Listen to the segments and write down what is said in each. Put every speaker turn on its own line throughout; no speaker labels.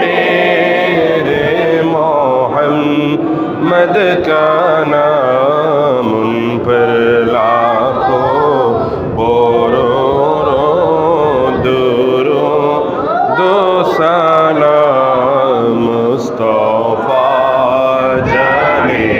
میرے محمد کا نام ان پر لاکھوں بورو رو دورو دو سالہ مصطفیٰ جانے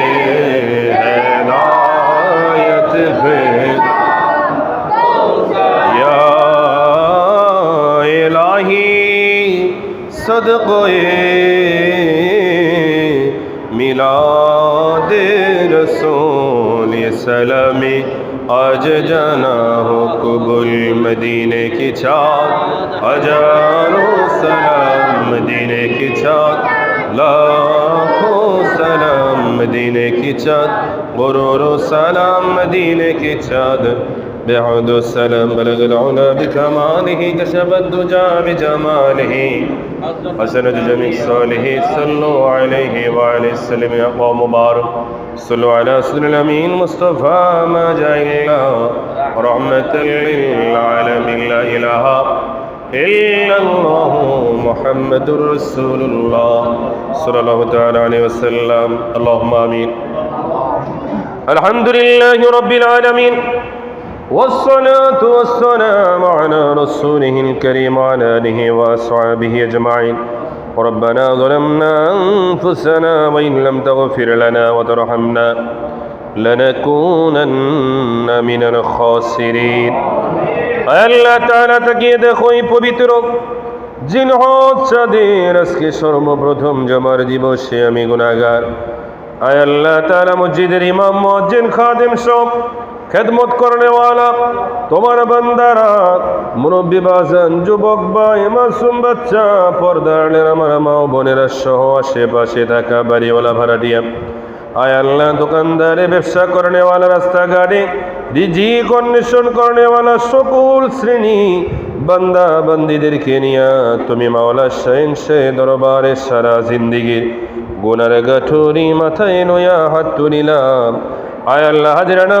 صدقه میلاد رسول سلامی آج جانا ہو قبول مدینے کی چھات ہزاروں سلام مدینے کی چھات لاکھوں سلام مدینے کی چھات غرور و سلام مدینے کی چھات بعد السلام بلغ العلا بكماله كشف الدجى بجماله حسنة جميع الصالحين صلوا عليه وعلى السلام يا قوم مبارك صلوا على سيدنا الأمين مصطفى ما جاء إلا رحمة للعالمين لا إله إلا الله محمد رسول الله صلى الله تعالى عليه وسلم اللهم آمين الحمد لله رب العالمين والصلاة والسلام على رسوله الكريم وعلى آله وأصحابه أجمعين ربنا ظلمنا أنفسنا وإن لم تغفر لنا وترحمنا لنكونن من الخاسرين আল্লাহ তাআলা তাকিয়ে দেখো এই পবিত্র জিনহদ চাঁদের আজকে সর্বপ্রথম জমার দিবসে আমি গুনাহগার আয় আল্লাহ তাআলা মসজিদের ইমাম মুয়াজ্জিন খাদেম সব খেদমত করনেওয়ালা, তোমার বান্দারা, মুরব্বী বাজান যুবক ভাই মাসুম বাচ্চা পর্দারের আমার মা বোনেরা সহ আশেপাশে থাকা বাড়িওয়ালা ভাড়াটিয়া আয় আল্লাহ, দোকানদারে, ব্যবসা করনেওয়ালা, রাস্তাঘাটে রিজিক অন্বেষণ করনেওয়ালা, সকল শ্রেণি বান্দা বান্দিদেরকে নিয়া তুমি মাওলা শাহিন সে দরবারে সারা জিন্দিগির গুনার গাঠুরি মাথায় নয়া হাত তুলিলাম। আয় আল্লাহ, হাজরানা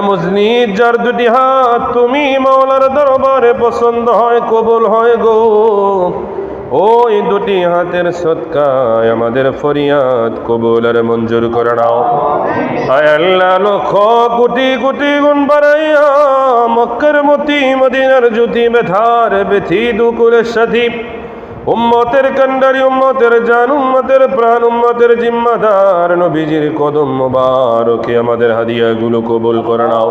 যার দুটি হাত, তুমি মাওলার দরবারে পছন্দ হয়, কবুল হয় গো। ওই দুটি হাতের সৎকায় আমাদের ফরিয়াদ কবুল আর মঞ্জুর করে নাও। আয় লক্ষ কোটি কোটি গুণ বাড়াইয়া মক্কের মতি মদিনার জ্যোতি বেথার বেথি দুকুলের সাথী। উম্মতের কান্ডারি, উম্মতের জান, উম্মতের প্রাণ, উম্মতের জিম্মাদার নবীজির কদম মোবারকে আমাদের হাদিয়াগুলো কবুল করে নাও।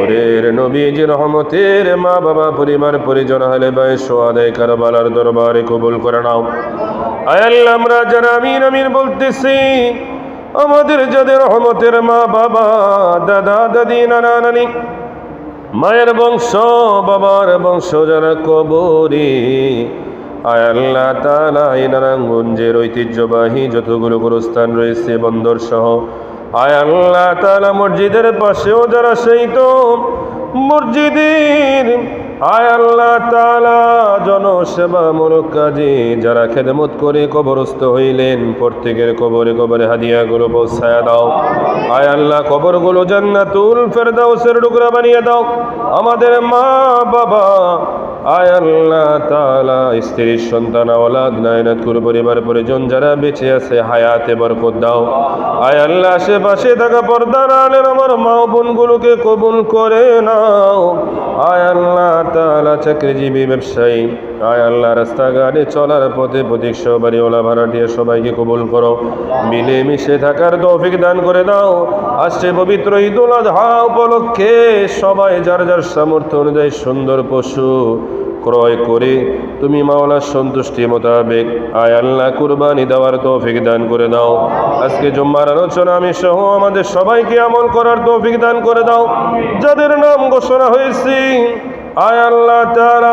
ওরের নবীজির রহমতের মা বাবা পরিবার, পরিজন হলে বাই সোয়াদায় কারবালার দরবারে কবুল করে নাও। আমরা যারা আমিন আমিন বলতেছি, আমাদের যাদের রহমতের মা বাবা দাদা, দাদি, নানা, নানি, মায়ের বংশ, বাবার বংশ যারা কবরে আয় আল্লাহ তালা এই নারায়ণগঞ্জের ঐতিহ্যবাহী যতগুলো গুরুস্থান রয়েছে বন্দর সহ আয় আল্লাহ তালা মসজিদের পাশেও যারা সেই তো মসজিদের। আয় আল্লাহ তালা জনসেবামূলক কাজে যারা খেদমত করে কবরস্থ হইলেন, প্রত্যেকের কবরে কবরে হাদিয়াগুলো পৌঁছায়া দাও। আয় আল্লাহ কবরগুলো জান্নাতুল ফেরদাউসের টুকরা বানিয়ে দাও। আমাদের মা বাবা আয় তালা স্ত্রীর সন্তান আওলাদ নায়নাতকুর পরিবার পরিজন যারা বেঁচে আছে, হায়াতে বরকত দাও। আয় আশেপাশে থাকা পর্দার আলের আমার মা বোনগুলোকে কবুল করে নাও। আয় চাকরিজীবী, ব্যবসায়ী আয় আল্লাহ, রাস্তাঘাটে চলার পথে প্রতীক বাড়িওয়ালা ভাড়াটিয়া সবাইকে কবুল করো। মিলে মিশে থাকার তৌফিক দান করে দাও। আসছে পবিত্র ঈদ ঈদুল আজহা উপলক্ষে। সবাই যার যার সামর্থ্য অনুযায়ী সুন্দর পশু ক্রয় করে, তুমি মাওলার সন্তুষ্টি মোতাবেক আয় আল্লাহ কুরবানি দেওয়ার তৌফিক দান করে দাও। আজকে জুম্মার আলোচনা আমি সহ আমাদের সবাইকে আমল করার তৌফিক দান করে দাও। যাদের নাম ঘোষণা হয়েছে আয় আল্লাহ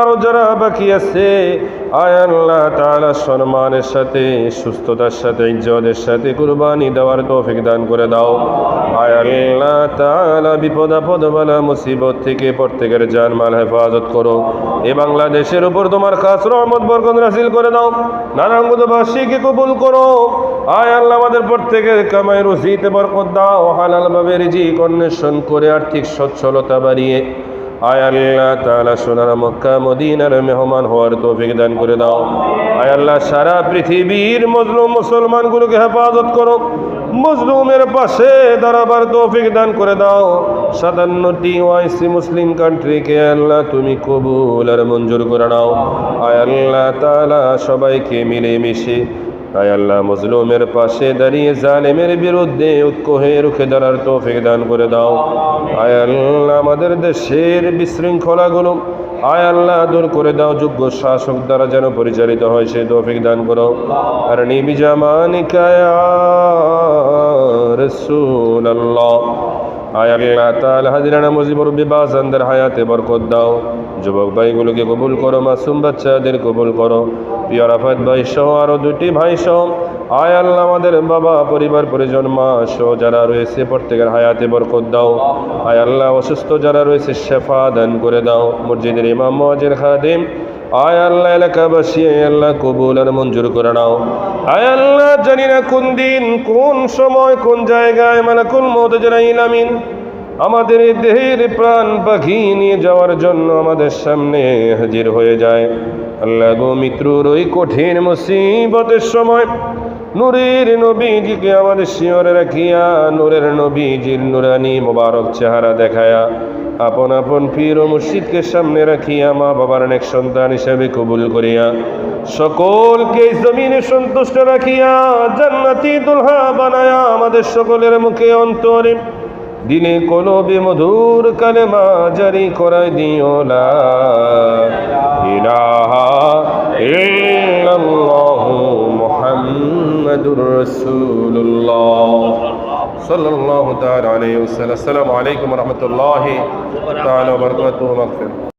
আরও যারা বাকি আছে। আয় আল্লাহ সম্মানের সাথে, সুস্থতার সাথে, ইজ্জতের সাথে কুরবানি দেওয়ার তৌফিক দান করে দাও। আয় আল্লাহ তাআলা বিপদ আপদ বালা মুসিবত থেকে প্রত্যেকের জান মাল হেফাজত করো। এ বাংলাদেশের উপর তোমার খাস রহমত বরকত নাসিল করে দাও। নারায়ণগঞ্জবাসীকে কবুল করো। আয় আল্লাহ আমাদের প্রত্যেকের কামাই রুজিতে বরকত দাও। হালাল ভাবে রিজিক অন্বেষণ করে আর্থিক সচ্ছলতা বাড়িয়ে আয় আল্লাহ তাআলা সোনার মক্কা, মদিনার মেহমান হওয়ার তৌফিক দান করে দাও। আয় আল্লাহ, সারা পৃথিবীর মজলুম মুসলমানগুলোকে হেফাজত করো। মজলুমের পাশে দাঁড়াবার তৌফিক দান করে দাও। সাতান্নটি ওয়াইসি মুসলিম কান্ট্রিকে আল্লাহ তুমি কবুল আর মঞ্জুর করে নাও। আয় আল্লাহ তাআলা সবাইকে মিলে আয় আল্লাহ মজলুমের পাশে দাঁড়িয়ে জালেমের বিরুদ্ধে ঐক্য হয়ে রুখে দাঁড়ার তৌফিক দান করে দাও। আয় আল্লাহ আমাদের দেশের বিশৃঙ্খলাগুলো আয় আল্লাহ দূর করে দাও, যোগ্য শাসক দ্বারা যেন পরিচালিত হয়, সে তৌফিক দান করো। আর নিবি জামানিকায় রসুল আল্লাহ আয় আল্লাহ তাআলা হাজিরানা মুজিবুর বিবাসানদের হায়াতে বরকত দাও। যুবক ভাইগুলোকে কবুল করো, মাসুম বাচ্চাদের কবুল করো। প্রিয় রাফাত ভাই সহ আরও দুটি ভাই সহ, আয় আল্লাহ আমাদের বাবা, পরিবার, পরিজন, মা সহ যারা রয়েছে প্রত্যেকের হায়াতে বরকত দাও। আয় আল্লাহ অসুস্থ যারা রয়েছে, শেফা দান করে দাও। মসজিদের ইমাম, মহাজের খাদিম এলাকাবাসী আল্লাহ কবুল আর মঞ্জুর নাও। কোন দিন, কোন সময়, কোন জায়গায় মত আমাদের দেহের প্রাণ পাখি নিয়ে যাওয়ার জন্য আমাদের সামনে হাজির হয়ে যায়। আল্লাহ গো মিত্রুর ওই কঠিন মুসিবতের সময় নূরের নবীজিকে আমাদের শিওরে রাখিয়া, নূরের নবীজির নুরানি মোবারক চেহারা দেখায়া, আপন আপন পীর ও মুর্শিদকে সামনে রাখিয়া মা বাবার অনেক সন্তান হিসেবে কবুল করিয়া, সকলকে জমিনে সন্তুষ্ট রাখিয়া, জান্নাতি দুলহা বানায়া আমাদের সকলের মুখে অন্তরে দিনে কলবে মধুর কালেমা জারি করাই দিও লা رسول الله صلى الله تعالى عليه وسلم السلام عليكم ورحمة الله تعالى وبركاته ومغفرة